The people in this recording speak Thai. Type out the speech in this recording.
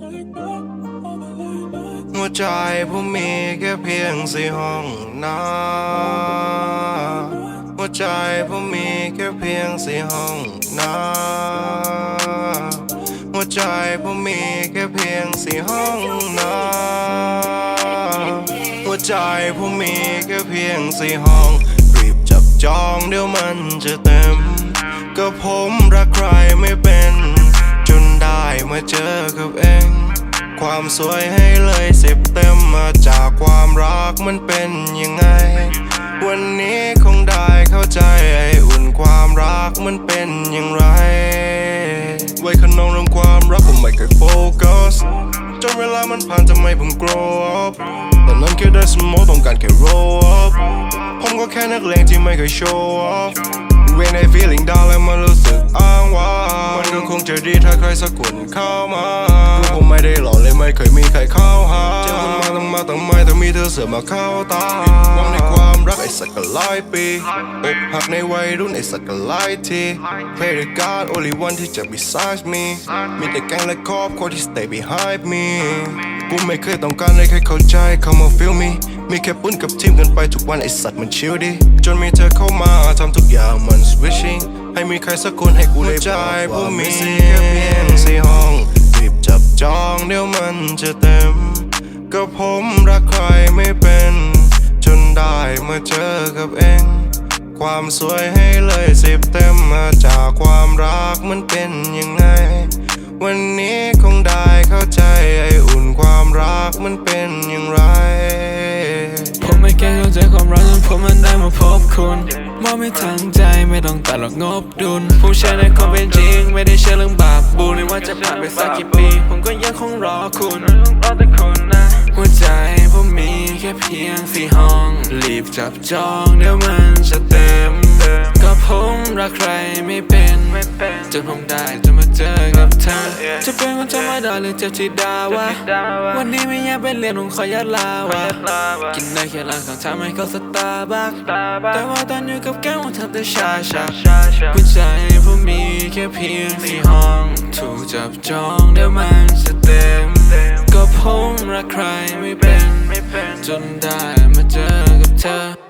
หัวใจผมมีแค่เพียงสี่ห้องน้ำหัวใจผมมีแค่เพียงสี่ห้องน้ำหัวใจผมมีแค่เพียงสี่ห้องน้ำหัวใจผมมีแค่เพียงสี่ห้อง รีบจับจองเดี๋ยวมันจะเต็ม ก็ผมรักใครไม่เป็น นได้มาเจอกับเอง ความสวยให้เลยสิบเต็มมาจากความรักมันเป็นยังไง วันนี้คงได้เข้าใจไอ้อุ่นความรักมันเป็นอย่างไร ไว้ขนองเรื่องความรักผมไม่เคยโฟกัสจนเวลามันผ่านทำไมผม grow up ตอนนั้นแค่ได้สมองต้องการแค่ roll up ผมก็แค่นักเลงที่ไม่เคย show off ดีถ้าใครสักคนเข้ามารู้ผมไม่ได้หล่อเลยไม่เคยมีใครเข้าหาเจอมันมาตั้งมาตั้งไม่แต่มีเธอเสือมาเข้าตาหวังในความรักไอ้สักก็หลายปีอกหักในวัยรุ่นไอ้สักก็หลายที Pray to God only one ที่จะ beside me มีแต่แก๊งและครอบครัวที่ stay behind me กูไม่เคยต้องการให้ใครเข้าใจเข้ามา feel me มีแค่ปุ้นกับทีมกันไปทุกวันไอสัตว์มันชิลดี จนมีเธอเข้ามาทำทุกอย่างมัน switching ให้มีใครสักคนให้กูได้ใจผู้มีแค่เพียงสี่ห้องรีบจับจองเดี๋ยวมันจะเต็ม ก็ผมรักใครไม่เป็น จนได้มาเจอกับเองความสวยให้เลยสิบเต็มมาจากความรักมันเป็นยังไงวัน ไม่แค่ความรักจนผมมันได้มาพบคุณมองไม่ทั้งใจไม่ต้องตัดหรอกงบดุลผู้เชื่อในความเป็นจริง ไม่ได้เชื่อเรื่องบาปบุญไม่ว่าจะผ่านไปสักกี่ปี ผมก็ยังคงรอคุณรอแต่คุณนะหัวใจผมมีแค่เพียงสี่ห้องรีบจับจองเดี๋ยวมันจะเต็ม ก็ผมรักใครไม่เป็นจนผมได้จะมาเจอกับเธอ จะเป็นคนธรรมดาหรือเจ็บที่ดาวะวันนี้ไม่อยากไปเรียนผมขอยัดลาวะกินได้แค่ร้านของทำให้เขาสตาร์บัคแต่ว่าตอนอยู่กับแก้วผมทำแต่ชาชาหัวใจผมมีแค่เพียงสี่ห้องถูกจับจองเดี๋ยวมันจะเต็มก็ผมรักใครไม่เป็นจนได้มาเจอกับเธอ